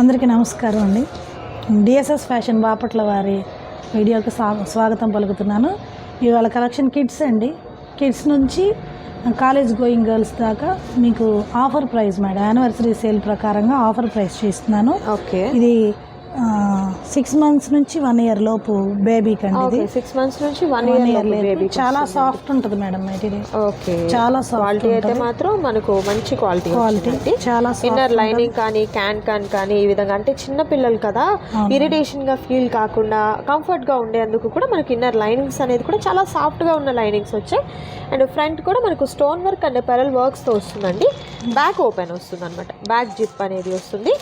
అందరికీ నమస్కారం అండి. డిఎస్ఎస్ ఫ్యాషన్ బాపట్ల వారి వీడియోకి స్వా- స్వాగతం పలుకుతున్నాను. ఇవాళ కలెక్షన్ కిడ్స్ అండి. కిడ్స్ నుంచి కాలేజ్ గోయింగ్ గర్ల్స్ దాకా మీకు offer price madam. Anniversary sale ప్రకారంగా ఆఫర్ ప్రైస్ చేస్తున్నాను. ఓకే. ఇది సిక్స్ మంత్స్ నుంచి వన్ ఇయర్ లోపు బేబీకి అండి ఇది. ఓకే సిక్స్ మంత్స్ నుంచి వన్ ఇయర్ ఇయర్ బేబీ చాలా సాఫ్ట్ ఉంటుంది మేడం మెటీరియల్ ఓకే చాలా సాఫ్ట్ క్వాలిటీ అయితే మాత్రం మనకు మంచి క్వాలిటీ క్వాలిటీ చాలా ఇన్నర్ లైనింగ్ కానీ క్యాన్ క్యాన్ కానీ ఈ విధంగా అంటే చిన్న పిల్లలు కదా ఇరిటేషన్గా ఫీల్ కాకుండా కంఫర్ట్గా ఉండేందుకు కూడా మనకి ఇన్నర్ లైనింగ్స్ అనేది కూడా చాలా సాఫ్ట్గా ఉన్న లైనింగ్స్ వచ్చాయి. అండ్ ఫ్రంట్ కూడా మనకు స్టోన్ వర్క్ అండ్ పెరల్ వర్క్స్తో వస్తుందండి. బ్యాక్ ఓపెన్ వస్తుంది అనమాట బ్యాక్ జిప్ అనేది వస్తుంది.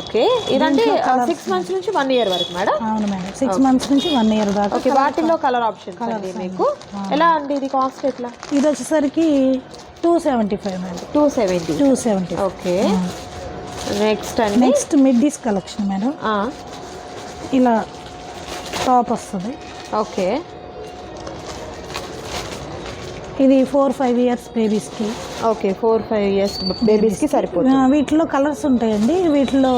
ఓకే ఇదంటే సిక్స్ మంత్స్ నుంచి వన్ ఇయర్ వరకు మేడం? అవును మేడం. సిక్స్ మంత్స్ నుంచి వన్ ఇయర్ దాకా ఓకే వాటిల్లో కలర్ ఆప్షన్స్ అండి మీకు. ఎలా అండి ఇది కాస్ట్ ఎట్లా? ఇది వచ్చేసరికి two seventy five madam two seventy two seventy okay next అండి. Next middies collection madam. ఇలా టాప్ వస్తుంది. ఓకే ఇది ఫోర్ ఫైవ్ ఇయర్స్ బేబీస్కి ఓకే ఫోర్ ఫైవ్ ఇయర్స్ బేబీస్కి సరిపోతుంది. వీటిలో కలర్స్ ఉంటాయండి. వీటిలో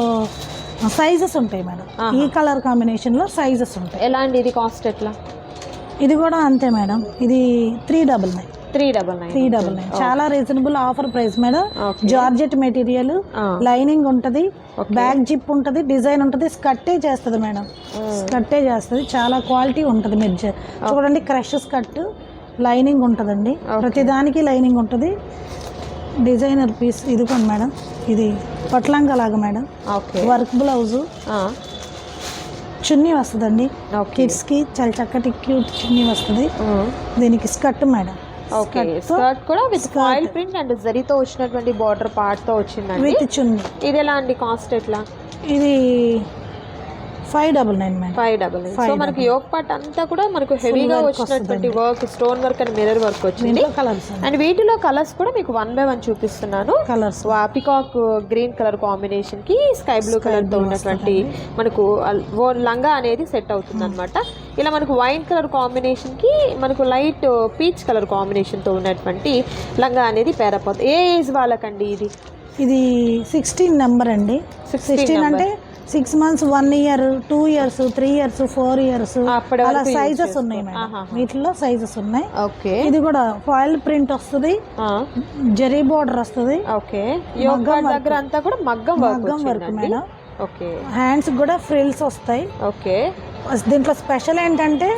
సైజెస్ ఉంటాయి మేడం. ఈ కలర్ కాంబినేషన్లో సైజెస్ ఉంటాయి. ఎలా అండి ఇది కాస్ట్ ఎట్లా? ఇది కూడా అంతే మేడం. ఇది three double nine three double nine three double nine చాలా reasonable offer price madam. Georgette material. Lining ఉంటది బ్యాక్ జిప్ ఉంటది డిజైన్ ఉంటది స్కట్టే చేస్తుంది మేడం. స్కట్టే చేస్తుంది చాలా క్వాలిటీ ఉంటది మీరు చూడండి క్రష్ స్కట్ లైనింగ్ ఉంటదండి. ప్రతిదానికి లైనింగ్ ఉంటది. డిజైనర్ పీస్ ఇది కూడా మేడం. ఇది పట్లంగా లాగా మేడం. ఓకే. Work blouse. చున్నీ వస్తుందండి. కిడ్స్కి చాలా చక్కటి క్యూట్ చున్నీ వస్తుంది. దీనికి స్కర్ట్ మేడం. ఓకే. స్కర్ట్ కూడా విత్ ఫాయిల్ ప్రింట్ అండ్ జరీతో వచ్చినటువంటి బార్డర్ పార్ట్తో వచ్చిందండి. విత్ చున్నీ. ఇది ఎలా అండి కాస్ట్ ఎట్లా? ఇది five double nine madam five double nine. So మనకి యోగ్ పార్ట్ అంతా కూడా మనకు హెవీగా వచ్చినటువంటి work stone work and mirror work వచ్చింది. Colours and. వీటిలో కలర్స్ కూడా మీకు వన్ బై వన్ చూపిస్తున్నాను. కలర్స్ పికాక్ గ్రీన్ కలర్ కాంబినేషన్కి స్కై బ్లూ కలర్తో ఉన్నటువంటి మనకు ఓ లంగా అనేది సెట్ అవుతుంది అనమాట ఇలా మనకు వైన్ కలర్ కాంబినేషన్కి మనకు లైట్ పీచ్ కలర్ కాంబినేషన్తో ఉన్నటువంటి లంగా అనేది పేరపోతుంది ఏ ఏజ్ వాళ్ళకండి ఇది? ఇది సిక్స్టీన్ నెంబర్ అండి. 16 సిక్స్టీన్ అంటే six months one year two years three years four years అలా సైజెస్ ఉన్నాయి మేడం. వీటిలో సైజెస్ ఉన్నాయి. ఓకే. ఇది కూడా ఫాయిల్ ప్రింట్ వస్తుంది. జరీ బోర్డర్ వస్తుంది. ఓకే. దగ్గర అంతా కూడా మగ్గం వర్క్ మగ్గం వర్క్ మేడం. ఓకే. హ్యాండ్స్ కూడా ఫ్రిల్స్ వస్తాయి. ఓకే. దీంట్లో స్పెషల్ ఏంటంటే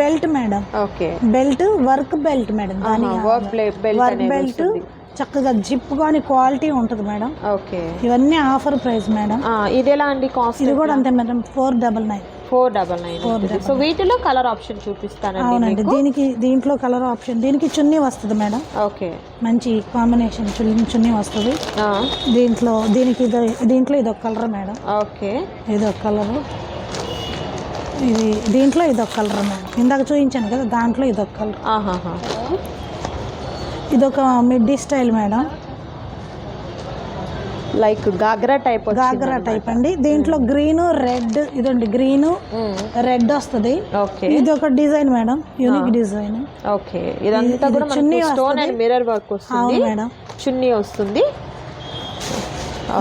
belt madam. Okay. Belt work belt madam. దాని వర్క్ బెల్ట్ వర్క్ బెల్ట్ చక్కగా జిప్ కానీ క్వాలిటీ ఉంటుంది మేడం. ఓకే. ఇవన్నీ ఆఫర్ ప్రైస్ మేడం. ఇది ఎలా అండి కాస్ట్ ఇది కూడా అంతే madam four double nine. Four double nine. So వీటిలో కలర్ ఆప్షన్ చూపిస్తానండి అవునండి. దీనికి దీంట్లో కలర్ ఆప్షన్ దీనికి చున్నీ వస్తుంది మేడం. ఓకే. మంచి కాంబినేషన్ చున్నీ చున్నీ వస్తుంది. దీంట్లో దీనికి ఇది దీంట్లో ఇదొక కలర్ మేడం. ఓకే. ఇదొక కలర్. ఇది దీంట్లో ఇదొక కలర్ మేడం. ఇందాక చూపించాను కదా దాంట్లో ఇదొక కలర్. ఆహాహా. ఇదొక middy style madam like ghagra type ghagra type అండి. దీంట్లో గ్రీన్ రెడ్ ఇదండి గ్రీన్ రెడ్ వస్తుంది. ఓకే ఇది ఒక design madam unique design okay ఇదంతా కూడా చున్నీ స్టోన్ అండ్ మిర్రర్ వర్క్ వస్తుంది. అవును మేడం చున్నీ వస్తుంది.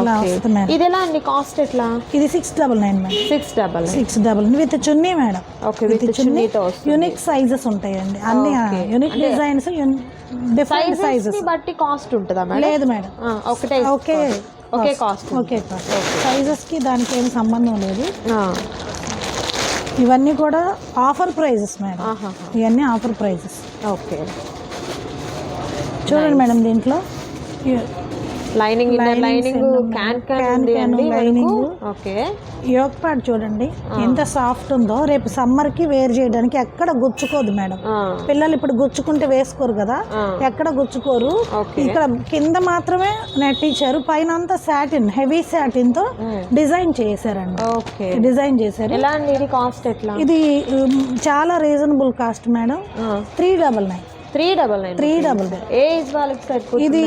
ఇలా ఓకే వస్తుంది మేడం. ఇది ఎలా అండి కాస్ట్ ఎట్లా? ఇది six double nine madam. Six double six double with chunni madam. Okay with వస్తుంది. యూనిక్ సైజెస్ ఉంటాయండి. అన్ని యూనిక్ డిజైన్స్ డిఫరెంట్ సైజెస్ బట్టి కాస్ట్ ఉంటుందా మేడం? లేదు మేడం. ఒకటే ఓకే ఒకే కాస్ట్. ఓకే సైజెస్కి దానికి ఏం సంబంధం లేదు. ఇవన్నీ కూడా ఆఫర్ ప్రైజెస్ మేడం. ఇవన్నీ ఆఫర్ ప్రైజెస్ ఓకే చూడండి మేడం దీంట్లో. లైనింగ్ లైనింగ్ క్యాన్ క్యాన్ ఉంది అండి లైనింగ్ ఓకే యోగ్ ప్యాడ్ చూడండి. ఎంత సాఫ్ట్ ఉందో రేపు సమ్మర్కి వేర్ చేయడానికి ఎక్కడ గుచ్చుకోదు మేడం. పిల్లలు ఇప్పుడు గుచ్చుకుంటే వేసుకోరు కదా? ఎక్కడ గుచ్చుకోరు? ఇక్కడ కింద మాత్రమే నెట్ ఇచ్చారు పైన అంతా సాటిన్ హెవీ సాటిన్తో డిజైన్ చేశారండి. ఓకే. డిజైన్ చేశారు. ఎలా అండి? ఇది కాస్ట్ ఎట్లా? ఇది చాలా reasonable cost madam. Three double nine three double nine three double nine. ఏ ఏజ్ వాళ్ళకి సరిపోతుంది ఇది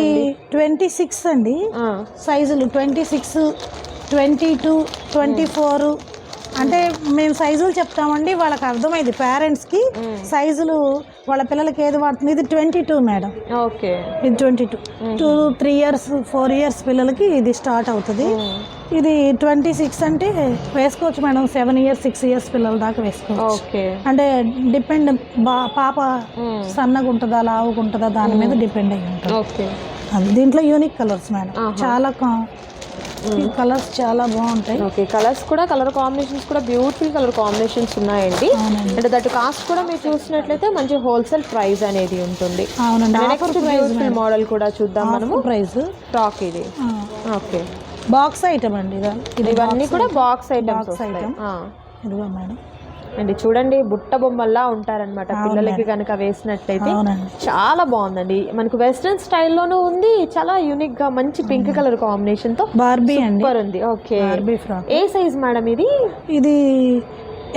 ట్వంటీ సిక్స్ అండి. సైజులు twenty six twenty two twenty four. అంటే మేము సైజులు చెప్తామండి వాళ్ళకి అర్థమైంది. పేరెంట్స్కి సైజులు వాళ్ళ పిల్లలకి ఏది వాడుతుంది? ఇది ట్వంటీ టూ మేడం ఓకే. ఇది twenty two two three years four years పిల్లలకి ఇది స్టార్ట్ అవుతుంది. ఇది ట్వంటీ సిక్స్ అంటే వేసుకోవచ్చు madam seven years six years పిల్లల దాకా వేసుకోవచ్చు. ఓకే. అంటే డిపెండ్ బా పాప సన్నగా ఉంటుందా లావుగా ఉంటుందా దాని మీద డిపెండ్ అయ్యి ఉంటుంది. దీంట్లో యూనిక్ కలర్స్ మేడం. చాలా కలర్స్ చాలా బాగుంటాయి. ఓకే కలర్స్ కూడా కలర్ కాంబినేషన్స్ కూడా బ్యూటిఫుల్ కలర్ కాంబినేషన్స్ ఉన్నాయండి. అంటే దట్ కాస్ట్ కూడా మీరు చూసినట్లయితే మంచి హోల్సేల్ ప్రైస్ అనేది ఉంటుంది. అవునండి. బ్యూటిఫుల్ మోడల్ కూడా చూద్దాం మనము. ప్రైస్ ఫ్రాక్ ఇది. ఓకే బాక్స్ ఐటమ్ అండి ఇవన్నీ కూడా బాక్స్ ఐటమ్స్ item. ఇదిగో మేడం. అండి చూడండి బుట్ట బొమ్మల్లా ఉంటారన్నమాట పిల్లలకి కనుక వేసినట్లయితే చాలా బాగుందండి. మనకు వెస్ట్రన్ స్టైల్లోనూ ఉంది. చాలా యూనిక్గా మంచి పింక్ కలర్ కాంబినేషన్తో బార్బీ సూపర్ ఉంది. ఓకే. ఏ సైజ్ మేడం ఇది? ఇది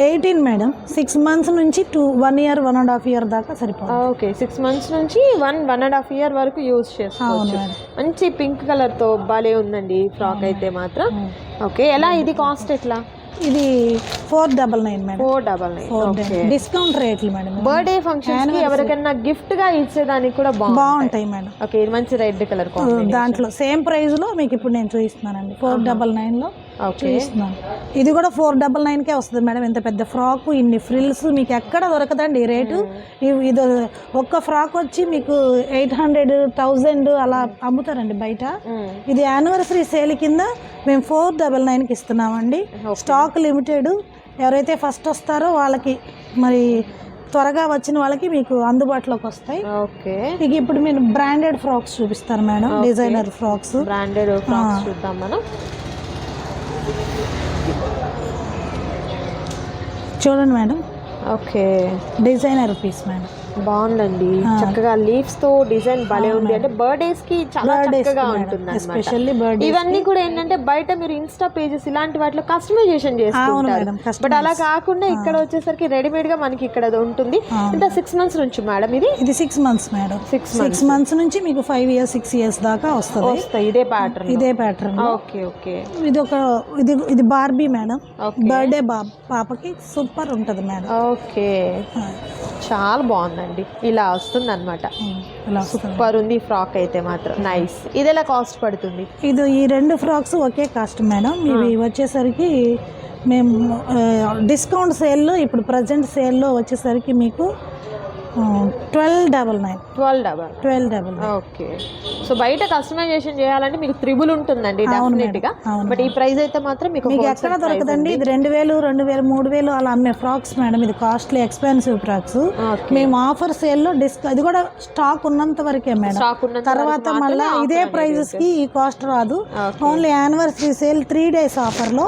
ఎయిటీన్ మేడం. సిక్స్ మంత్స్ నుంచి two one year one and half year దాకా సరిపోతుంది. ఓకే. సిక్స్ మంత్స్ నుంచి one one and half year వరకు యూజ్ చేసుకోవచ్చు. మంచి పింక్ కలర్తో భలే ఉందండి ఫ్రాక్ అయితే మాత్రం. ఓకే. ఎలా? ఇది కాస్ట్ ఎట్లా? ఇది four double nine madam four double nine discount రేట్లు మేడం బర్త్డే ఫంక్షన్ ఎవరికైనా గిఫ్ట్గా ఇచ్చేదానికి కూడా బాగుంటాయి. మేడం ఓకే ఇది మంచి రెడ్ కలర్ దాంట్లో సేమ్ ప్రైస్లో మీకు ఇప్పుడు నేను చూపిస్తున్నానండి. ఫోర్ డబల్ నైన్లో చూపిస్తున్నాను ఇది కూడా ఫోర్ డబల్ నైన్ కే వస్తుంది మేడం. ఇంత పెద్ద ఫ్రాక్ ఇన్ని ఫ్రిల్స్ మీకు ఎక్కడ దొరకదండి రేటు? ఇవి- ఇది ఒక్క ఫ్రాక్ వచ్చి మీకు ఎయిట్ హండ్రెడ్ థౌజండ్ అలా అమ్ముతారండి బయట. ఇది యానివర్సరీ సేల్ కింద మేము ఫోర్ డబల్ నైన్కి ఇస్తున్నామండి. Stock limited. ఎవరైతే ఫస్ట్ వస్తారో వాళ్ళకి మరి త్వరగా వచ్చిన వాళ్ళకి మీకు అందుబాటులోకి వస్తాయి. ఓకే ఇక ఇప్పుడు నేను బ్రాండెడ్ ఫ్రాక్స్ చూపిస్తాను madam designer frocks. Branded frocks చూద్దాం మనం. చూడండి madam. Okay. Designer piece madam. బాగుందండి. చక్కగా లీవ్స్తో డిజైన్ భలే ఉంది. అంటే బర్త్డేస్కి చాలా చక్కగా ఉంటుంది ఎస్పెషల్లీ బర్త్డే ఇవన్నీ కూడా ఏంటంటే బయట మీరు ఇన్స్టా పేజెస్ ఇలాంటి వాటిలో కస్టమైజేషన్ చేసుకుంటారు. బట్ అలా కాకుండా ఇక్కడ వచ్చేసరికి రెడీమేడ్గా మనకి ఇక్కడ ఉంటుంది. ఇంత సిక్స్ మంత్స్ నుంచి మేడం ఇది? ఇది six months madam. Six six months నుంచి మీకు ఫైవ్ ఇయర్స్ సిక్స్ ఇయర్స్ దాకా వస్తుంది. వస్తాయి ఇదే ప్యాటర్న్ ఇదే ప్యాటర్న్ ఓకే ఓకే. ఇది ఒక ఇది ఇది బార్బీ మేడం. బర్త్డే బా పాపకి సూపర్ ఉంటుంది మేడం. ఓకే. చాలా బాగుందండి ఇలా వస్తుంది. అనమాట సూపర్ ఉంది ఫ్రాక్ అయితే మాత్రం. నైస్ ఇది ఎలా కాస్ట్ పడుతుంది? ఇది ఈ రెండు ఫ్రాక్స్ ఒకే కాస్ట్ మేడం. ఇవి వచ్చేసరికి మేము డిస్కౌంట్ సేల్లో ఇప్పుడు ప్రజెంట్ సేల్లో వచ్చేసరికి మీకు twelve double nine. Twelve double. Twelve double okay. So బయట కస్టమైజేషన్ చేయాలంటే మీకు త్రిబుల్ ఉంటుందండి డెఫినెట్గా. అవును బట్ ఈ ప్రైస్ అయితే మాత్రం మీకు మీకు ఎక్కడ దొరకదండి. ఇది రెండు వేలు రెండు వేలు మూడు వేలు అలా అమ్మే ఫ్రాక్స్ మేడం. ఇది కాస్ట్లీ ఎక్స్పెన్సివ్ ఫ్రాక్స్. మేము ఆఫర్ సేల్లో డిస్క్ అది కూడా స్టాక్ ఉన్నంత వరకే మేడం. తర్వాత మళ్ళీ ఇదే ప్రైజెస్కి ఈ కాస్ట్ రాదు. Only anniversary sale three days ఆఫర్లో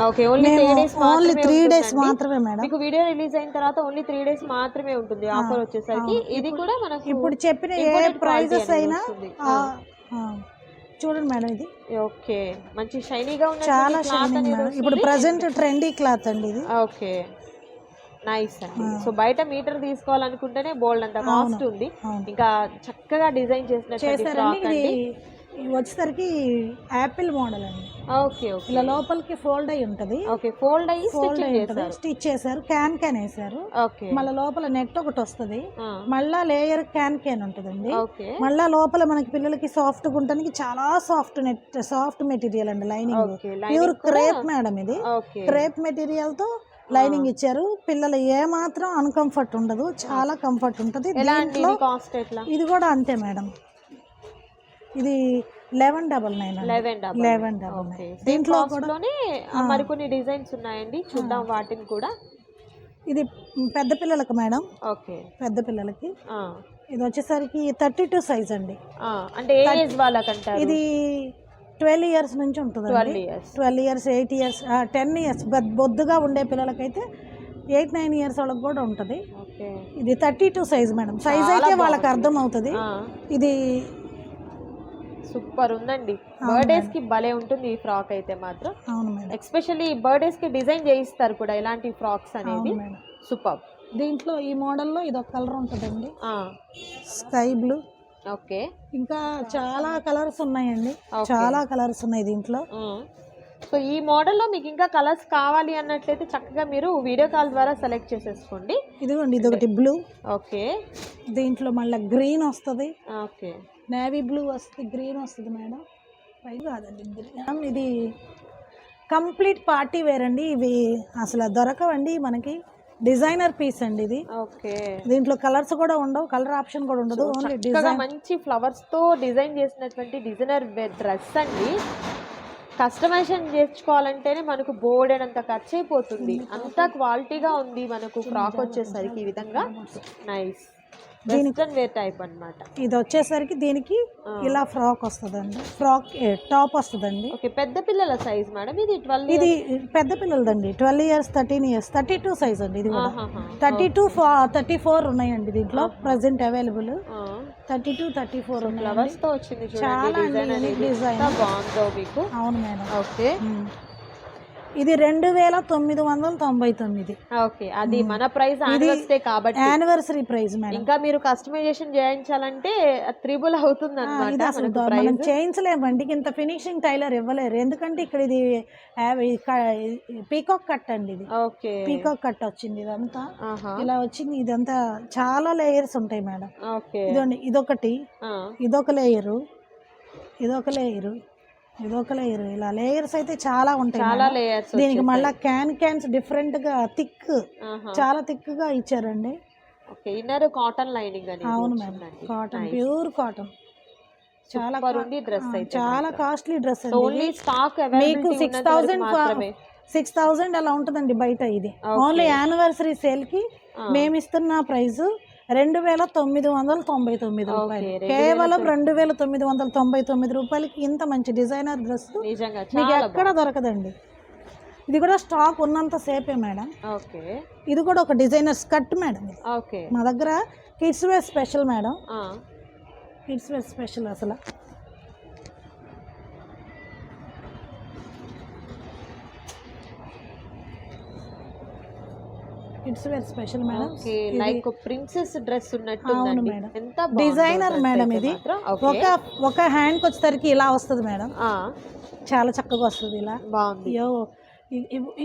ఓన్లీ త్రీ డేస్ మాత్రమే మేడం. మీకు వీడియో రిలీజ్ అయిన తర్వాత ఓన్లీ త్రీ డేస్ మాత్రమే ఉంటుంది. ఆఫర్ వచ్చేసరికి ఇది కూడా మనకు ఇప్పుడు చెప్పిన ఏ ప్రైజెస్ అయినా. చూడండి మేడం ఇది. ఓకే. మంచి షైనీగా ఉన్న చాలా షైనింగ్ మేడం. ఇప్పుడు ప్రజెంట్ ట్రెండీ క్లాత్ అండి ఇది. ఓకే. నైస్ అండి. సో బయట మీటర్ తీసుకోవాలనుకుంటేనే బోల్డ్ అంత కాస్ట్ ఉంది. ఇంకా చక్కగా డిజైన్ చేసినటువంటి వచ్చేసరికి యాపిల్ మోడల్ అండి. Okay okay. ఇలా లోపలికి ఫోల్డ్ అయి ఉంటది. ఓకే ఫోల్డ్ అయ్యి ఫోల్డ్ అయి ఉంటది. స్టిచ్ చేశారు క్యాన్ క్యాన్ వేసారు ఓకే. మళ్ళీ లోపల నెట్ ఒకటి వస్తుంది. మళ్ళా లేయర్ క్యాన్ క్యాన్ ఉంటుందండి. ఓకే. మళ్ళా లోపల మనకి పిల్లలకి సాఫ్ట్ గుంటానికి చాలా సాఫ్ట్ నెట్ సాఫ్ట్ మెటీరియల్ అండి లైనింగ్. ప్యూర్ క్రేప్ మేడం ఇది. క్రేప్ మెటీరియల్తో లైనింగ్ ఇచ్చారు. పిల్లలు ఏ మాత్రం అన్కంఫర్ట్ ఉండదు. చాలా కంఫర్ట్ ఉంటుంది. దీంట్లో ఇది కూడా అంతే మేడం. ఇది eleven double nine eleven double eleven double okay. Nine. దీంట్లో మరికొన్ని డిజైన్స్ ఉన్నాయండి. చూద్దాం వాటిని కూడా. ఇది పెద్ద పిల్లలకు మేడం. ఓకే. పెద్ద పిల్లలకి. ఇది వచ్చేసరికి థర్టీ టూ సైజ్ అండి. అంటే ఏజ్ వాళ్ళకంటారు? ఇది ట్వెల్వ్ ఇయర్స్ నుంచి ఉంటుందండి. Twelve years. Eight years ten years బొద్దుగా ఉండే పిల్లలకైతే ఎయిట్ నైన్ ఇయర్స్ వాళ్ళకి కూడా ఉంటుంది. ఇది thirty two size madam. Size అయితే వాళ్ళకి అర్థం అవుతుంది. ఇది సూపర్ ఉందండి. బర్త్డేస్కి భలే ఉంటుంది ఈ ఫ్రాక్ అయితే మాత్రం. ఎక్స్పెషల్లీ బర్త్డేస్కి డిజైన్ చేయిస్తారు కూడా ఇలాంటి ఫ్రాక్స్ అనేది. సూపర్. దీంట్లో ఈ మోడల్లో ఇది ఒక కలర్ ఉంటుందండి. Sky blue okay. ఇంకా చాలా కలర్స్ ఉన్నాయండి. చాలా కలర్స్ ఉన్నాయి దీంట్లో. సో ఈ మోడల్లో మీకు ఇంకా కలర్స్ కావాలి అన్నట్లయితే చక్కగా మీరు వీడియో కాల్ ద్వారా సెలెక్ట్ చేసేసుకోండి. ఇదిగోండి ఇదొకటి బ్లూ ఓకే. దీంట్లో మళ్ళీ గ్రీన్ వస్తుంది. ఓకే. నేవీ బ్లూ వస్తుంది గ్రీన్ వస్తుంది మేడం. పై కాదండి ఇది కంప్లీట్ పార్టీ వేర్ అండి. ఇవి అసలు దొరకవండి మనకి. డిజైనర్ పీస్ అండి ఇది. ఓకే. దీంట్లో కలర్స్ కూడా ఉండవు కలర్ ఆప్షన్ కూడా ఉండదు. ఓన్లీ డిజైన్ మంచి ఫ్లవర్స్తో డిజైన్ చేసినటువంటి డిజైనర్ డ్రెస్ అండి. కస్టమైజేషన్ చేసుకోవాలంటేనే మనకు బోర్డెనంత ఖర్చు అయిపోతుంది. అంత క్వాలిటీగా ఉంది మనకు ఫ్రాక్ వచ్చేసరికి ఈ విధంగా. నైస్ వేర్ టైప్ అన్నమాట. ఇది వచ్చేసరికి దీనికి ఇలా ఫ్రాక్ వస్తుందండి. ఫ్రాక్ టాప్ వస్తుందండి. ఓకే పెద్ద పిల్లల సైజ్ మేడం ఇది ట్వెల్వ్ ఇది పెద్ద పిల్లలదండి. Twelve years thirteen years thirty two size అండి ఇది కూడా. థర్టీ టూ థర్టీ ఫోర్ ఉన్నాయండి దీంట్లో present available thirty two thirty four ఫ్లవర్స్తో వచ్చింది చాలా డిజైన్ బాగుందో మీకు. అవును మేడం. ఓకే. ఇది రెండు వేల తొమ్మిది వందల తొంభై తొమ్మిది. ఓకే అది మన ప్రైస్ ఆనివర్సరీ కాబట్టి. Anniversary price madam. ఇంకా మీరు కస్టమైజేషన్ చేయించాలంటే త్రిబుల్ అవుతుంది అనమాట మనం చేయించలేమండి ఇంత ఫినిషింగ్ టైలర్ ఇవ్వలేరు. ఎందుకంటే ఇక్కడ ఇది పీకాక్ కట్ అండి ఇది. ఓకే. పీకాక్ కట్ వచ్చింది ఇదంతా. ఇలా వచ్చింది. ఇదంతా చాలా లేయర్స్ ఉంటాయి మేడం. ఓకే. ఇదండి ఇదొకటి. ఇదొక లేయరు. ఇదొక లేయరు. ఇదొక లేయరు ఇలా లేయర్స్ అయితే చాలా ఉంటాయి చాలా. లేయర్స్ దీనికి మళ్ళీ క్యాన్ క్యాన్స్ డిఫరెంట్గా థిక్ చాలా థిక్గా ఇచ్చారండి. ఓకే ఇన్నర్ కాటన్ లైనింగ్ అనేది అవును మేడం. కాటన్ ప్యూర్ కాటన్ చాలా డ్రెస్ చాలా కాస్ట్లీ డ్రెస్ ఓన్లీ స్టాక్ మీకు సిక్స్ మాత్రమే. సిక్స్ థౌజండ్ అలా ఉంటుందండి బయట ఇది. ఓన్లీ యానివర్సరీ సేల్కి మేము ఇస్తున్న ప్రైస్ రెండు వేల తొమ్మిది వందల తొంభై తొమ్మిది రూపాయలు. కేవలం రెండు వేల తొమ్మిది. వందల తొంభై తొమ్మిది రూపాయలకి ఇంత మంచి డిజైనర్ డ్రెస్ మీకు ఎక్కడ దొరకదండి. ఇది కూడా స్టాక్ ఉన్నంత సేపే మేడం. ఓకే. ఇది కూడా ఒక డిజైనర్ స్కర్ట్ మేడం ఓకే. మా దగ్గర kids wear special madam. Kids wear special అసలు. Kids wear special madam like princess dress ఉన్నట్టు అవును మేడం. ఎంత డిజైనర్ మేడం ఇది. ఒక ఒక హ్యాండ్కి వచ్చేసరికి ఇలా వస్తుంది మేడం చాలా చక్కగా వస్తుంది ఇలా. బాగుంది.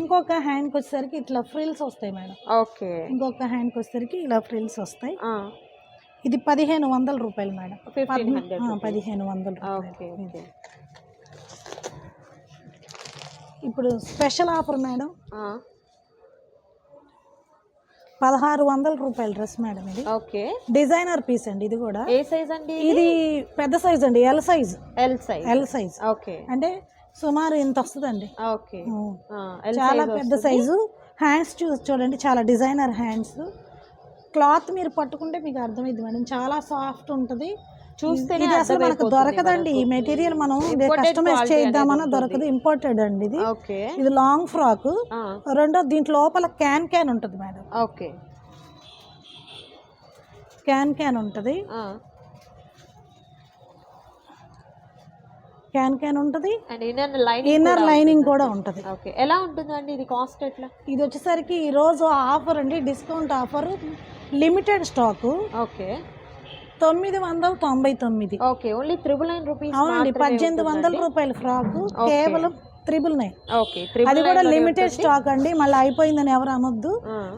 ఇంకొక హ్యాండ్కి వచ్చేసరికి ఇట్లా ఫ్రిల్స్ వస్తాయి మేడం ఓకే ఇంకొక హ్యాండ్కి వచ్చేసరికి ఇలా ఫ్రిల్స్ వస్తాయి. ఇది పదిహేను వందల రూపాయలు మేడం పదిహేను వందల రూపాయలు. ఇప్పుడు స్పెషల్ ఆఫర్ మేడం పదహారు వందల రూపాయల డ్రెస్ మేడం ఇది. ఓకే. డిజైనర్ పీస్ అండి ఇది కూడా. ఏ సైజ్ అండి ఇది? పెద్ద సైజ్ అండి L size L size L size okay. అంటే సుమారు ఇంత వస్తుందండి. ఓకే. చాలా పెద్ద సైజు హ్యాండ్స్ చూసి చూడండి చాలా డిజైనర్ హ్యాండ్స్ క్లాత్ మీరు పట్టుకుంటే మీకు అర్థమైంది మేడం. చాలా సాఫ్ట్ ఉంటుంది. చూస్తేనే ఇది అసలు మనకు దొరకదండి. ఈ మెటీరియల్ మనం కస్టమైజ్ చేద్దామన్నా దొరకదు. ఇంపార్టెడ్ అండి ఇది. ఓకే. ఇది లాంగ్ ఫ్రాక్ రెండో దీంట్లో లోపల క్యాన్ క్యాన్ ఉంటుంది మేడం. ఓకే. క్యాన్ క్యాన్ ఉంటుంది. క్యాన్ క్యాన్ ఉంటుంది. ఇన్నర్ లైనింగ్ కూడా ఉంటుంది? ఓకే. ఎలా ఉంటుందండి ఇది కాస్ట్ ఎట్లా? ఇది వచ్చేసరికి ఈ రోజు ఆఫర్ అండి. Discount offer limited stock okay. తొమ్మిది వందల తొంభై తొమ్మిది. Okay only triple nine rupees అవునండి పద్దెనిమిది వందల రూపాయల ఫ్రాక్ కేవలం త్రిబుల్ నైన్. ఓకే అది కూడా లిమిటెడ్ స్టాక్ అండి మళ్ళీ అయిపోయిందని ఎవరు అనొద్దు.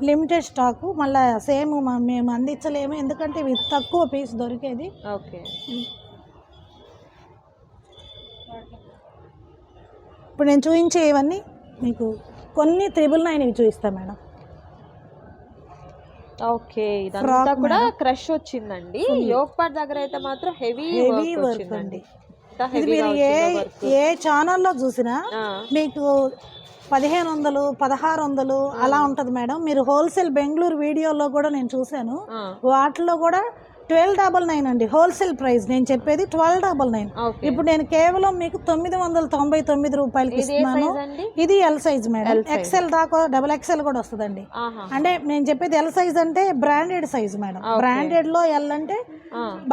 లిమిటెడ్ స్టాక్ మళ్ళీ సేమ్ మేము అందించలేము ఎందుకంటే ఇవి తక్కువ పీస్ దొరికేది. ఓకే. ఇప్పుడు నేను చూపించే ఇవన్నీ మీకు కొన్ని త్రిబుల్ నైన్ ఇవి చూపిస్తాను మేడం. ఓకే ఇదంతా కూడా క్రష్ వచ్చిందండి. యోగ్ పార్ట్ దగ్గర అయితే మాత్రం హెవీ హెవీ వర్క్ అండి. ఇది మీరు ఏ. ఏ ఛానల్లో చూసినా మీకు పదిహేను వందలు పదహారు వందలు అలా ఉంటుంది మేడం. మీరు హోల్సేల్ బెంగళూరు వీడియోలో కూడా నేను చూశాను. వాటిలో కూడా ట్వెల్వ్ డబల్ నైన్ అండి హోల్సేల్ ప్రైస్. నేను చెప్పేది ట్వెల్వ్ డబల్ నైన్. ఇప్పుడు నేను కేవలం మీకు తొమ్మిది వందల తొంభై తొమ్మిది రూపాయలకి ఇస్తున్నాను. ఇది ఎల్ సైజ్ మేడం ఎక్సెల్ దాకా డబల్ ఎక్సెల్ కూడా వస్తుందండి. అంటే నేను చెప్పేది ఎల్ సైజ్ అంటే బ్రాండెడ్ సైజ్ మేడం బ్రాండెడ్లో ఎల్ అంటే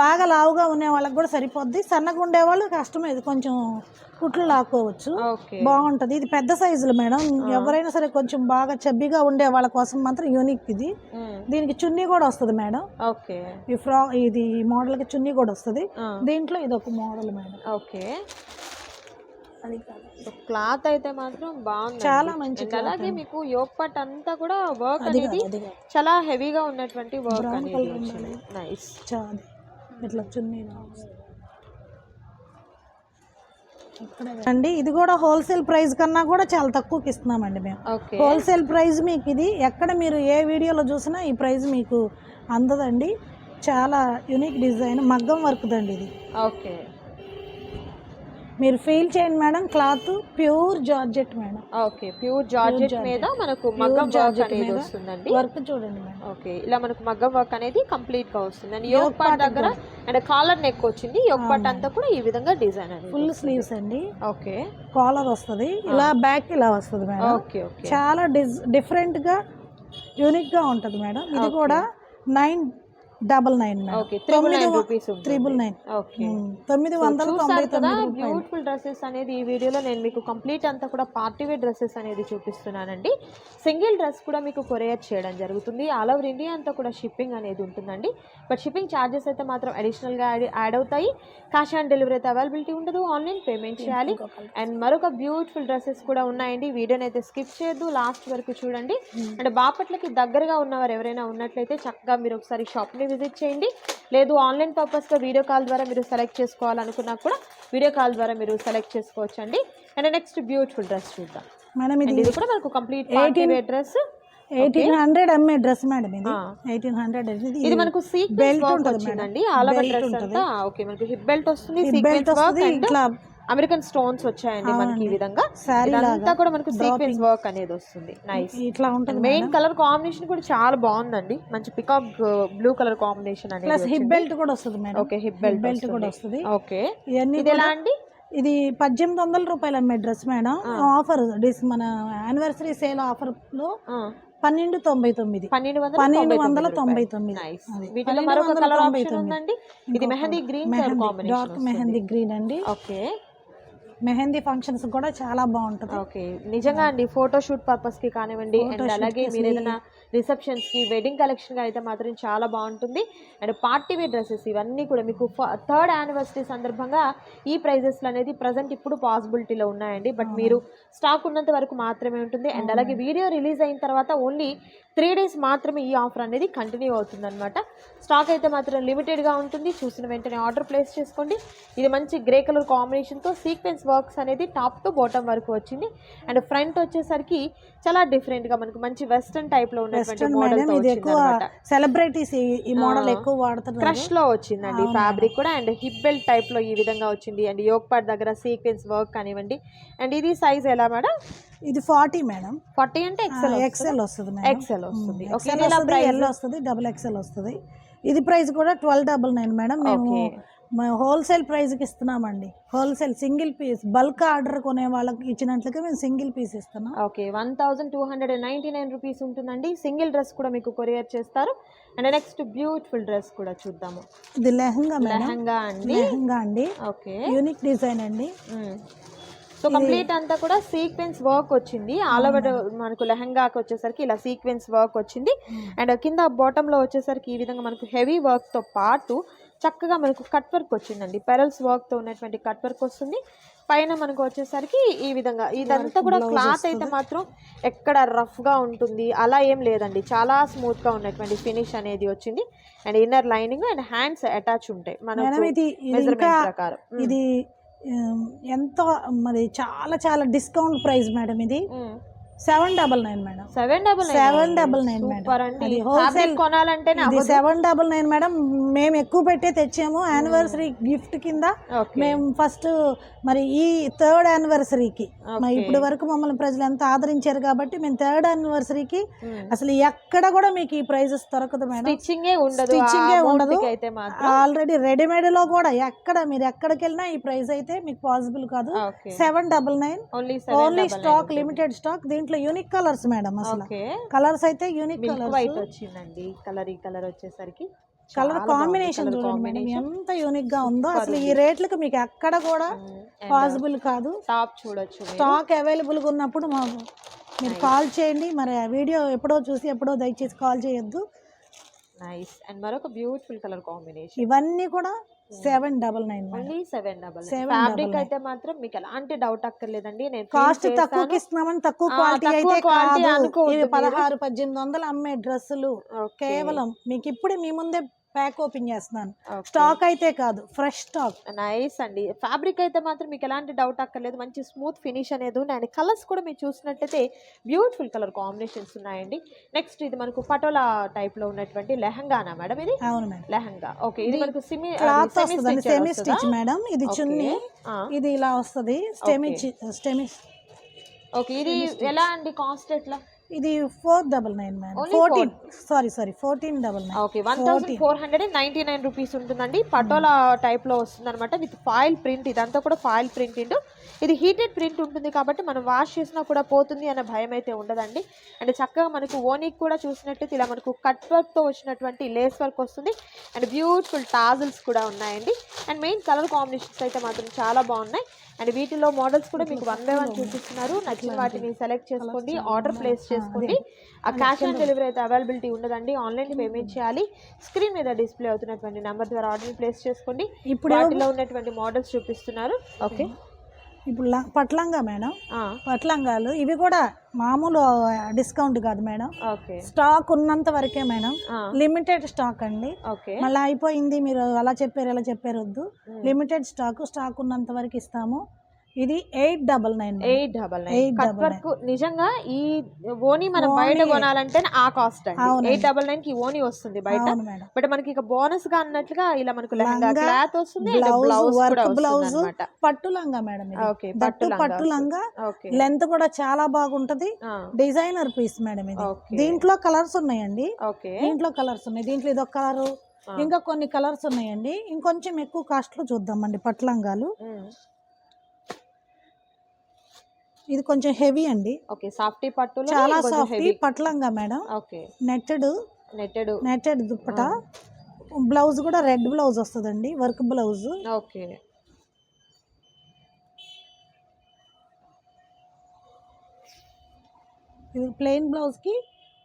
బాగా లావుగా ఉండే వాళ్ళకి కూడా సరిపోద్ది. సన్నగా ఉండే వాళ్ళు కష్టమే కొంచెం కుట్లు లాక్కోవచ్చు. బాగుంటది. ఇది పెద్ద సైజులు మేడం. ఎవరైనా సరే కొంచెం బాగా చబ్బిగా ఉండే వాళ్ళ కోసం మాత్రం యూనిక్ ఇది. దీనికి చున్నీ కూడా వస్తుంది మేడం. ఓకే. ఈ ఫ్రా ఇది ఈ మోడల్కి చున్నీ కూడా వస్తుంది. దీంట్లో ఇది ఒక మోడల్ మేడం. ఓకే. క్లాత్ అయితే మాత్రం బాగుంది చాలా మంచి అలాగే మీకు యోగ్ పట్ అంతా కూడా వర్క్ అనేది చాలా హెవీగా ఉన్నటువంటి వర్క్ అనేది. నైస్ ఇట్లా చున్నీ అండి ఇది కూడా హోల్సేల్ ప్రైస్ కన్నా కూడా చాలా తక్కువకి ఇస్తున్నామండి మేము. హోల్సేల్ ప్రైస్ మీకు ఇది ఎక్కడ మీరు ఏ వీడియోలో చూసినా ఈ ప్రైస్ మీకు అందదండి. చాలా యూనిక్ డిజైన్ మగ్గం వర్క్ దండి ఇది. ఓకే మీరు ఫీల్ చేయండి madam cloth pure georgette madam. Okay pure georgette మీద మనకు మగ్గం వర్క్ జార్జెట్ అనేది వస్తుందండి. వర్క్ చూడండి మేడం. ఓకే ఇలా మనకు మగ్గం వర్క్ అనేది కంప్లీట్గా వస్తుంది. అండ్ యోగ్ పార్ట్ దగ్గర అండ్ కాలర్ నెక్ వచ్చింది యోగ్ పార్ట్ అంతా కూడా ఈ విధంగా డిజైన్ అనేది ఫుల్ స్లీవ్స్ అండి. ఓకే. కాలర్ వస్తుంది ఇలా బ్యాక్ ఇలా వస్తుంది మేడం. Okay okay. చాలా డిజ్ డిఫరెంట్గా యూనిక్గా ఉంటుంది మేడం. ఇది కూడా nine double nine triple nine తొమ్మిది వందల బ్యూటిఫుల్ డ్రెస్సెస్ అనేది ఈ వీడియోలో నేను మీకు కంప్లీట్ అంతా కూడా పార్టీ వేర్ డ్రెస్సెస్ అనేది చూపిస్తున్నానండి. సింగిల్ డ్రెస్ కూడా మీకు కొరియర్ చేయడం జరుగుతుంది. ఆల్ ఓవర్ ఇండియా అంతా కూడా షిప్పింగ్ అనేది ఉంటుందండి. బట్ షిప్పింగ్ ఛార్జెస్ అయితే మాత్రం అడిషనల్గా యాడ్ అవుతాయి. క్యాష్ ఆన్ డెలివరీ అయితే అవైలబిలిటీ ఉండదు. ఆన్లైన్ పేమెంట్ చేయాలి. అండ్ మరొక బ్యూటిఫుల్ డ్రెస్సెస్ కూడా ఉన్నాయండి. వీడియోని అయితే స్కిప్ చేయొద్దు. లాస్ట్ వరకు చూడండి. అండ్ బాపట్లకి దగ్గరగా ఉన్నవారు ఎవరైనా ఉన్నట్లయితే చక్కగా మీరు ఒకసారి షాప్ని విజిట్ చేయండి. లేదు ఆన్లైన్ పర్పస్గా వీడియో కాల్ ద్వారా మీరు సెలెక్ట్ చేసుకోవాలనుకున్నా కూడా వీడియో కాల్ ద్వారా మీరు సెలెక్ట్ చేసుకోవచ్చు అండి అండ్ నెక్స్ట్ బ్యూటిఫుల్ డ్రెస్ చూద్దాం. మేడం అండ్ ఇది కూడా మనకు complete party wear dress eighteen hundred MA dress madam ఇది. ఎయిటీన్ హండ్రెడ్ ఇది మనకు వర్క్ ఉంటుంది మేడం. ఆల్ ఓవర్ డ్రెస్ ఉంటుంది. అంతా. ఓకే మనకు హిప్ బెల్ట్ వస్తుంది బెల్ట్ వస్తుంది అండ్ ఇట్లా అమెరికన్ స్టోన్స్ వచ్చాయండి మనకి ఈ విధంగా. ఇదంతా కూడా మనకు సీక్వెన్స్ వర్క్ అనేది వస్తుంది. నైస్ ఇట్లా ఉంటుంది మెయిన్ కలర్ కాంబినేషన్ కూడా చాలా బాగుందండి. మంచి పికాక్ బ్లూ కలర్ కాంబినేషన్ అనేది ప్లస్ హిప్ బెల్ట్ కూడా వస్తుంది madam. Okay hip belt belt కూడా వస్తుంది. ఓకే ఇవన్నీ ఇది ఎలా అండి? ఇది పద్దెనిమిది వందల రూపాయలు అమ్మే డ్రెస్ మేడం. ఆఫర్ డిస్ మన యానివర్సరీ సేల్ ఆఫర్లో పన్నెండు తొంభై తొమ్మిది. పన్నెండు వందల తొంభై తొమ్మిది ఇది mehndi green dark mehndi green అండి. ఓకే మెహందీ ఫంక్షన్స్ కూడా చాలా బాగుంటుంది. ఓకే. నిజంగా అండి ఫోటో షూట్ పర్పస్కి కానివ్వండి అండ్ అలాగే మీరు ఏదైనా రిసెప్షన్స్కి వెడ్డింగ్ కలెక్షన్గా అయితే మాత్రం చాలా బాగుంటుంది. అండ్ పార్టీ వేర్ డ్రెస్సెస్ ఇవన్నీ కూడా మీకు థర్డ్ యానివర్సరీ సందర్భంగా ఈ ప్రైజెస్ అనేది ప్రజెంట్ ఇప్పుడు పాసిబిలిటీలో ఉన్నాయండి. బట్ మీరు స్టాక్ ఉన్నంత వరకు మాత్రమే ఉంటుంది. అండ్ అలాగే వీడియో రిలీజ్ అయిన తర్వాత ఓన్లీ త్రీ డేస్ మాత్రమే ఈ ఆఫర్ అనేది కంటిన్యూ అవుతుంది అనమాట స్టాక్ అయితే మాత్రం లిమిటెడ్గా ఉంటుంది. చూసిన వెంటనే ఆర్డర్ ప్లేస్ చేసుకోండి. ఇది మంచి గ్రే కలర్ కాంబినేషన్తో సీక్వెన్స్ వర్క్స్ అనేది టాప్ టు బాటమ్ వరకు వచ్చింది. అండ్ ఫ్రంట్ వచ్చేసరికి చాలా డిఫరెంట్గా మనకు మంచి వెస్ట్రన్ టైప్లో ఉన్నటువంటి సెలబ్రిటీస్ ఈ మోడల్ ఎక్కువ వాడుతున్నారు. క్రష్లో వచ్చిందండి ఫ్యాబ్రిక్ కూడా. అండ్ హిప్ బెల్ట్ టైప్లో ఈ విధంగా వచ్చింది. అండ్ యోగ్ దగ్గర సీక్వెన్స్ వర్క్ కానివ్వండి. అండ్ ఇది సైజ్ ఎలా మేడం? ఇది ఫార్టీ మేడం. ఫార్టీ అంటే ఎక్సెల్ ఎక్సెల్ వస్తుంది. మేడం. ఎక్సెల్ వస్తుంది. ఎల్ వస్తుంది డబుల్ ఎక్సెల్ వస్తుంది ఇది ప్రైస్ కూడా ట్వెల్వ్ డబల్ నైన్ మేడం. మేము హోల్సేల్ ప్రైస్కి ఇస్తున్నామండి. Wholesale single piece bulk order కొనే వాళ్ళకి ఇచ్చినట్లుగా మేము సింగిల్ పీస్ ఇస్తున్నాం. Okay one thousand two hundred and ninety nine rupees ఉంటుందండి. సింగిల్ డ్రెస్ కూడా మీకు కొరియర్ చేస్తారు. అండ్ నెక్స్ట్ బ్యూటిఫుల్ డ్రెస్ కూడా చూద్దాము. ఇది లెహంగా లెహంగా అండి. లెహంగా అండి. ఓకే. యూనిక్ డిజైన్ అండి. సో కంప్లీట్ అంతా కూడా సీక్వెన్స్ వర్క్ వచ్చింది. ఆల్ ఓవర్ మనకు లెహంగాకి వచ్చేసరికి ఇలా సీక్వెన్స్ వర్క్ వచ్చింది. అండ్ కింద బాటమ్లో వచ్చేసరికి ఈ విధంగా మనకు హెవీ వర్క్తో పాటు చక్కగా మనకు కట్ వర్క్ వచ్చిందండి. పెరల్స్ వర్క్తో ఉన్నటువంటి కట్ వర్క్ వస్తుంది. పైన మనకు వచ్చేసరికి ఈ విధంగా. ఇదంతా కూడా క్లాత్ అయితే మాత్రం ఎక్కడ రఫ్గా ఉంటుంది. అలా ఏం లేదండి. చాలా స్మూత్గా ఉన్నటువంటి ఫినిష్ అనేది వచ్చింది. And inner lining and hands attach ఉంటాయి. మనకు ఇది ఇది ప్రకారం. ఇది ఉమ్, ఎంతో మరి చాలా చాలా డిస్కౌంట్ ప్రైస్ మేడం ఇది. Seven double nine madam. Seven double seven double nine madam. Wholesale కొనాలంటేనే ఇది సెవెన్ డబల్ నైన్ మేడం. మేము ఎక్కువ పెట్టే తెచ్చాము. యానివర్సరీ గిఫ్ట్ కింద. మేము ఫస్ట్ మరి ఈ థర్డ్ యానివర్సరీకి. మరి ఇప్పటి వరకు మమ్మల్ని ప్రజలు ఎంత ఆదరించారు కాబట్టి మేము థర్డ్ యానివర్సరీకి అసలు ఎక్కడ కూడా మీకు ఈ ప్రైజెస్ దొరకదు మేడం. స్టిచ్చింగే ఉండదు. ఏ ఉండదు. ఆల్రెడీ రెడీమేడ్లో కూడా ఎక్కడ మీరు ఎక్కడికి వెళ్ళినా ఈ ప్రైస్ అయితే మీకు పాసిబుల్ కాదు. Seven double nine. Only only stock limited stock. దీంట్లో యూనిక్ కలర్స్ మేడం అసలు. కలర్స్ అయితే యూనిక్ కలర్స్ వైట్ వచ్చిందండి. కలర్ ఈ కలర్ వచ్చేసరికి కలర్ కాంబినేషన్ చూడండి మేడం ఎంత యూనిక్గా ఉందో. అసలు ఈ రేట్లకు మీకు ఎక్కడ కూడా పాసిబుల్ కాదు. టాప్ చూడొచ్చు. స్టాక్ అవైలబుల్గా ఉన్నప్పుడు మా మీరు కాల్ చేయండి. మరి ఆ వీడియో ఎప్పుడో చూసి ఎప్పుడో దయచేసి కాల్ చేయొద్దు. నైస్ అండ్ మరొక బ్యూటిఫుల్ కలర్ కాంబినేషన్ ఇవన్నీ కూడా seven double nine only seven double fabric అయితే మాత్రం మీకు ఎలాంటి డౌట్ అక్కర్లేదండి నేను కాస్ట్ తక్కువకి చేశాను. ఇస్తున్నామని తక్కువ క్వాలిటీ తక్కువ అయితే కాదు. పదహారు పద్దెనిమిది వందలు అమ్మే డ్రెస్సులు. కేవలం మీకు ఇప్పుడే మీ ముందే ప్యాక్ ఓపెన్ చేస్తున్నాను. స్టాక్ అయితే కాదు ఫ్రెష్ స్టాక్. నైస్ అండి. ఫ్యాబ్రిక్ అయితే మాత్రం మీకు ఎలాంటి డౌట్ అక్కర్లేదు. మంచి స్మూత్ ఫినిష్ అనేది ఉంది. అండ్ కలర్స్ కూడా మీరు చూసినట్టయితే బ్యూటిఫుల్ కలర్ కాంబినేషన్స్ ఉన్నాయండి. నెక్స్ట్ ఇది మనకు పటోలా టైప్లో ఉన్నటువంటి లెహంగానా మేడం ఇది? అవును మేడం. లెహంగా. ఓకే ఇది మనకు సిమి క్లాత్ వస్తుంది సెమీ స్టిచ్ మేడం. ఇది చున్నీ. ఇది ఇలా వస్తుంది. స్టెమి స్టెమి ఓకే ఇది ఎలా అండి కాస్ట్ ఎట్లా? ఇది four double nine Only fourteen. Sorry sorry fourteen double nine. Okay one thousand four hundred and ninety nine rupees ఉంటుందండి. పటోలా టైప్లో వస్తుంది అనమాట విత్ ఫాయిల్ ప్రింట్ ఇదంతా కూడా ఫాయిల్ ప్రింట్ ఇది హీటెడ్ ప్రింట్ ఉంటుంది కాబట్టి మనం వాష్ చేసినా కూడా పోతుంది అనే భయం అయితే ఉండదండి. అండ్ చక్కగా మనకు ఓనికి కూడా చూసినట్టయితే ఇలా మనకు కట్ వర్క్తో వచ్చినటువంటి లేస్ వర్క్ వస్తుంది. అండ్ బ్యూటిఫుల్ టాజల్స్ కూడా ఉన్నాయండి. అండ్ మెయిన్ కలర్ కాంబినేషన్స్ అయితే మాత్రం చాలా బాగున్నాయి. అండ్ వీటిలో మోడల్స్ కూడా మీకు వన్ బై వన్ చూపిస్తున్నారు. నచ్చిన వాటిని సెలెక్ట్ చేసుకోండి. ఆర్డర్ ప్లేస్ చేసుకోండి ఆ క్యాష్ ఆన్ డెలివరీ అయితే అవైలబిలిటీ ఉండదండి. ఆన్లైన్ పేమెంట్ చేయాలి. స్క్రీన్ మీద డిస్ప్లే అవుతున్నటువంటి నెంబర్ ద్వారా ఆర్డర్ ప్లేస్ చేసుకోండి ఇప్పుడు వాటిలో ఉన్నటువంటి మోడల్స్ చూపిస్తున్నారు. ఓకే. ఇప్పుడు పట్లంగా మేడం. పట్లంగాలు. ఇవి కూడా మామూలు డిస్కౌంట్ కాదు మేడం. ఓకే. స్టాక్ ఉన్నంత వరకే మేడం. లిమిటెడ్ స్టాక్ అండి. మళ్ళీ అయిపోయింది. మీరు అలా చెప్పారు ఇలా చెప్పారు వద్దు. లిమిటెడ్ స్టాక్ స్టాక్ ఉన్నంత వరకు ఇస్తాము. ఇది eight double nine eight double nine. Cut work నిజంగా ఈ ఓని మనం బయట కొనాలంటే ఆ కాస్ట్ అండి. ఎయిట్ డబల్ నైన్కి ఓని వస్తుంది బయట. బట్ మనకి ఇక బోనస్గా అన్నట్లుగా ఇలా మనకు లెహంగా క్లాత్ వస్తుంది బ్లౌజ్ వర్క్ బ్లౌజ్ పట్టు లంగా మేడం ఇది. ఓకే పట్టు పట్టు లంగా. లెంత్ కూడా చాలా బాగుంటది. డిజైనర్ పీస్ మేడం ఇది. దీంట్లో కలర్స్ ఉన్నాయండి. దీంట్లో కలర్స్ ఉన్నాయి. దీంట్లో ఇదొక కలరు. ఇంకా కొన్ని కలర్స్ ఉన్నాయండి. ఇంకొంచెం ఎక్కువ కాస్ట్లో చూద్దామండి పట్లంగాలు ఇది కొంచెం హెవీ అండి. ఓకే సాఫ్టీ పట్టులో చాలా soft పట్లంగా madam. Okay. Netted netted netted dupatta. Blouse కూడా రెడ్ బ్లౌజ్ వస్తుందండి వర్క్ బ్లౌజ్. ఓకే. ఇది ప్లెయిన్ బ్లౌజ్కి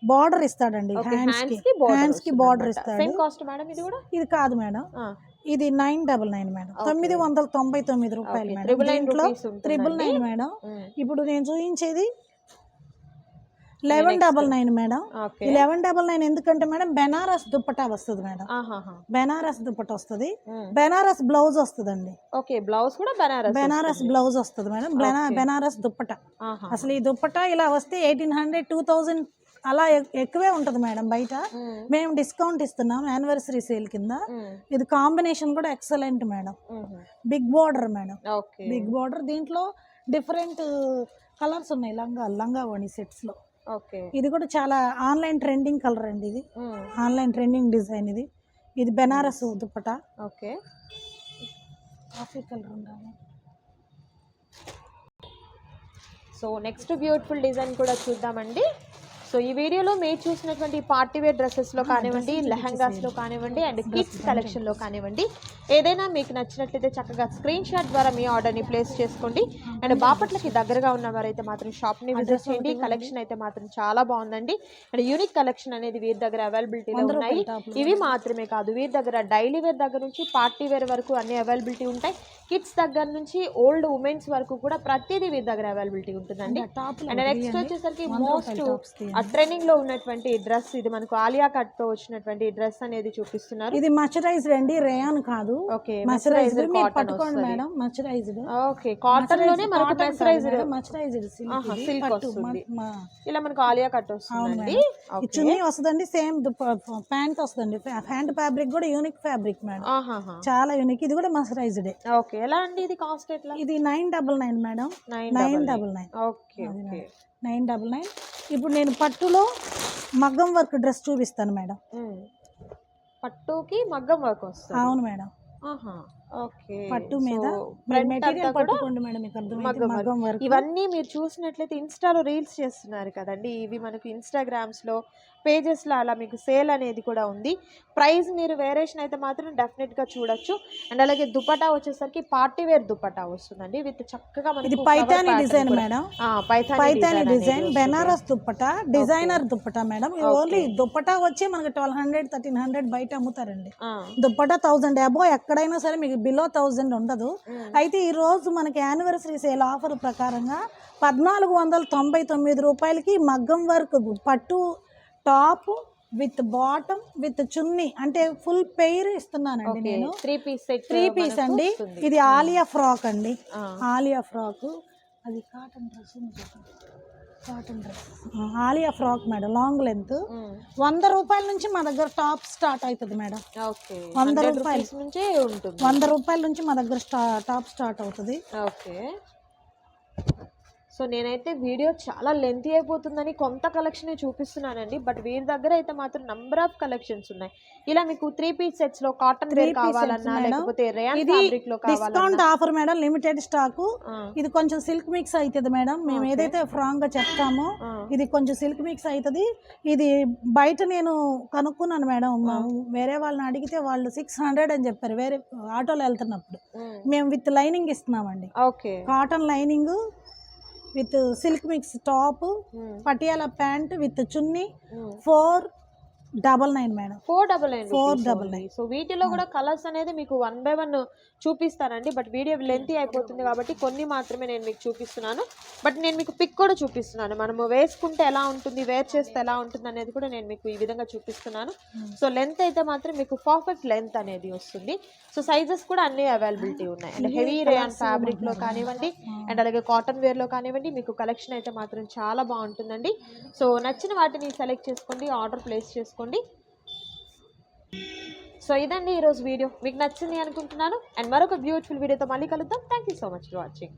బార్డర్ ఇస్తాడండి హ్యాండ్స్కి. హ్యాండ్స్కి బార్డర్ ఇస్తాడు. సేమ్ కాస్ట్ మేడం ఇది కూడా? ఇది కాదు మేడం. ఇది నైన్ డబల్ నైన్ మేడం. తొమ్మిది వందల తొంభై తొమ్మిది రూపాయలు మేడం. దీంట్లో. Triple nine madam. ఇప్పుడు నేను చూపించేది eleven double nine madam. Eleven double nine ఎందుకంటే మేడం బెనారస్ దుప్పటా వస్తుంది మేడం. బెనారస్ దుప్పట వస్తుంది. బెనారస్ బ్లౌజ్ వస్తుందండి. ఓకే బ్లౌజ్ కూడా బనారస్ బెనారస్ బ్లౌజ్ వస్తుంది మేడం. బెనా బెనారస్ దుప్పట. అసలు ఈ దుప్పట ఇలా వస్తే ఎయిటీన్ హండ్రెడ్ టూ థౌజండ్ అలా ఎక్- ఎక్కువే ఉంటుంది మేడం బయట. మేము. డిస్కౌంట్ ఇస్తున్నాం యానివర్సరీ సేల్ కింద. ఇది కాంబినేషన్ కూడా excellent madam. Big border madam. Okay. Big border దీంట్లో డిఫరెంట్ కలర్స్ ఉన్నాయి లంగా లంగా ఓణి సెట్స్లో. ఓకే. ఇది కూడా చాలా ఆన్లైన్ ట్రెండింగ్ కలర్ అండి ఇది. ఆన్లైన్ ట్రెండింగ్ డిజైన్ ఇది. ఇది Benaras dupatta okay. Coffee colour ఉండాలి సో నెక్స్ట్ బ్యూటిఫుల్ డిజైన్ కూడా చూద్దామండి. సో ఈ వీడియోలో మీరు చూసినటువంటి పార్టీ వేర్ డ్రెస్సెస్లో కానివ్వండి లెహంగాస్లో కానివ్వండి అండ్ కిడ్స్ కలెక్షన్లో కానివ్వండి. ఏదైనా మీకు నచ్చినట్లయితే చక్కగా స్క్రీన్ షాట్ ద్వారా మీ ఆర్డర్ని ప్లేస్ చేసుకోండి. అండ్ బాపట్లకి దగ్గరగా ఉన్న వారైతే మాత్రం షాప్ని విజిట్ చేయండి. కలెక్షన్ అయితే మాత్రం చాలా బాగుందండి. అండ్ యూనిక్ కలెక్షన్ అనేది వీరి దగ్గర అవైలబిలిటీలో ఉన్నాయి. ఇవి మాత్రమే కాదు వీరి దగ్గర డైలీ వేర్ దగ్గర నుంచి పార్టీ వేర్ వరకు అన్ని అవైలబిలిటీ ఉంటాయి. కిడ్స్ దగ్గర నుంచి ఓల్డ్ ఉమెన్స్ వరకు కూడా ప్రతిదీ వీరి దగ్గర అవైలబిలిటీ ఉంటుందండి. అండ్ నెక్స్ట్ వచ్చేసరికి మోస్ట్ ట్రెండింగ్లో ఉన్నటువంటి డ్రెస్ ఇది మనకు ఆలియా కట్తో వచ్చినటువంటి డ్రెస్ అనేది చూపిస్తున్నారు. ఇది మర్చరైజ్డ్ అండి రేయాన్ కాదు. ఓకే మర్చరైజ్డ్ మీరు పట్టుకోండి మేడం మర్చరైజ్డ్ ఓకే కాటన్లోనే మనకు మర్చరైజ్డ్ silk సిల్క్ వస్తుంది. ఇలా మనకు ఆలియా కట్ వస్తుందండి. ఈ చున్నీ వస్తుందండి సేమ్ ప్యాంట్ వస్తుందండి. ప్యాంట్ ఫ్యాబ్రిక్ కూడా యూనిక్ ఫ్యాబ్రిక్ మేడం. చాలా యూనిక్ ఇది కూడా మర్చరైజ్డ్ ఓకే. ఎలా అండి ఇది కాస్ట్ ఎట్లా? ఇది nine double nine madam. Nine double nine. Okay okay. Nine. Double nine. ఇప్పుడు నేను పట్టులో మగ్గం వర్క్ డ్రెస్ చూపిస్తాను మేడం. పట్టుకి మగ్గం వర్క్ వస్తుంది. అవును మేడం. ఆహా. పట్టు మీద మెటీరియల్ పట్టుకోండి మేడం మీకు అర్థమైంది ఇవన్నీ మీరు చూసినట్లయితే ఇన్స్టాలో రీల్స్ చేస్తున్నారు కదండి. ఇవి మనకు ఇన్స్టాగ్రామ్స్లో పేజెస్లో అలా మీకు సేల్ అనేది కూడా ఉంది. ప్రైస్ మీరు వేరియేషన్ అయితే మాత్రం డెఫినెట్గా చూడొచ్చు. అండ్ అలాగే దుపటా వచ్చేసరికి పార్టీ వేర్ దుపటా వస్తుందండి. విత్ చక్కగా ఇది మనకి Paithani design madam. Paithani design Benaras dupatta designer dupatta madam. Only dupatta వచ్చి మనకి ట్వెల్వ్ హండ్రెడ్ థర్టీన్ హండ్రెడ్ బయట అమ్ముతారండి. దుప్పటా థౌజండ్ అబో ఎక్కడైనా సరే మీకు బిలో థౌజండ్ ఉండదు. అయితే ఈ రోజు మనకి యానివర్సరీ సేల్ ఆఫర్ ప్రకారంగా పద్నాలుగు వందల తొంభై తొమ్మిది రూపాయలకి మగ్గం వర్క్ పట్టు top with bottom with chunni అంటే ఫుల్ పెయిర్ ఇస్తున్నానండి నేను. త్రీ పీస్ త్రీ పీస్ అండి. ఇది ఆలియా ఫ్రాక్ అండి. ఆలియా ఫ్రాక్. అది cotton dress cotton dress Alia frock madam long length వంద రూపాయల నుంచి మా దగ్గర టాప్ స్టార్ట్ అవుతుంది మేడం. ఓకే. వంద రూపాయలు. నుంచే ఉంటుంది. వంద రూపాయల నుంచి మా దగ్గర టాప్ స్టార్ట్ అవుతుంది. ఓకే. సో నేనైతే వీడియో చాలా లెంతీ అయిపోతుందని కొంత కలెక్షన్ చూపిస్తున్నానండి. బట్ వీరి దగ్గర అయితే మాత్రం నంబర్ ఆఫ్ కలెక్షన్స్ ఉన్నాయి. ఇలా మీకు త్రీ పీస్ సెట్స్లో కాటన్ వేర్ కావాలన్నా లేకపోతే రేయన్ ఫ్యాబ్రిక్లో discount offer madam limited stock ఇది కొంచెం సిల్క్ మిక్స్ అవుతుంది మేడం. మేము ఏదైతే ఫ్రాంగ్గా చెప్తామో ఇది కొంచెం సిల్క్ మిక్స్ అవుతుంది ఇది బయట నేను కనుక్కున్నాను మేడం. వేరే వాళ్ళని అడిగితే వాళ్ళు సిక్స్ హండ్రెడ్ అని చెప్పారు. వేరే ఆటోలో వెళ్తున్నప్పుడు. మేము. విత్ లైనింగ్ ఇస్తున్నామండి. Okay. Cotton lining with silk mix top Patiala pant with chunni. Four double nine madam four double nine Four double nine. So వీటిలో కూడా కలర్స్ అనేది మీకు వన్ బై వన్ చూపిస్తానండి. బట్ వీడియో లెంతీ అయిపోతుంది కాబట్టి కొన్ని మాత్రమే నేను మీకు చూపిస్తున్నాను. బట్ నేను మీకు పిక్ కూడా చూపిస్తున్నాను. మనము వేసుకుంటే ఎలా ఉంటుంది వేర్ చేస్తే ఎలా ఉంటుంది అనేది కూడా నేను మీకు ఈ విధంగా చూపిస్తున్నాను. సో లెంత్ అయితే మాత్రం మీకు పర్ఫెక్ట్ లెంత్ అనేది వస్తుంది. సో సైజెస్ కూడా అన్ని అవైలబిలిటీ ఉన్నాయి. అండ్ హెవీ రేయాన్ ఫ్యాబ్రిక్లో కానివ్వండి అండ్ అలాగే కాటన్ వేర్లో కానివ్వండి మీకు కలెక్షన్ అయితే మాత్రం చాలా బాగుంటుందండి. సో నచ్చిన వాటిని సెలెక్ట్ చేసుకోండి ఆర్డర్ ప్లేస్ చేసుకోండి సో ఇదండి ఈరోజు వీడియో. మీకు నచ్చింది అనుకుంటున్నాను. అండ్ మరొక బ్యూటిఫుల్ వీడియోతో మళ్ళీ కలుద్దాం. Thank you so much for watching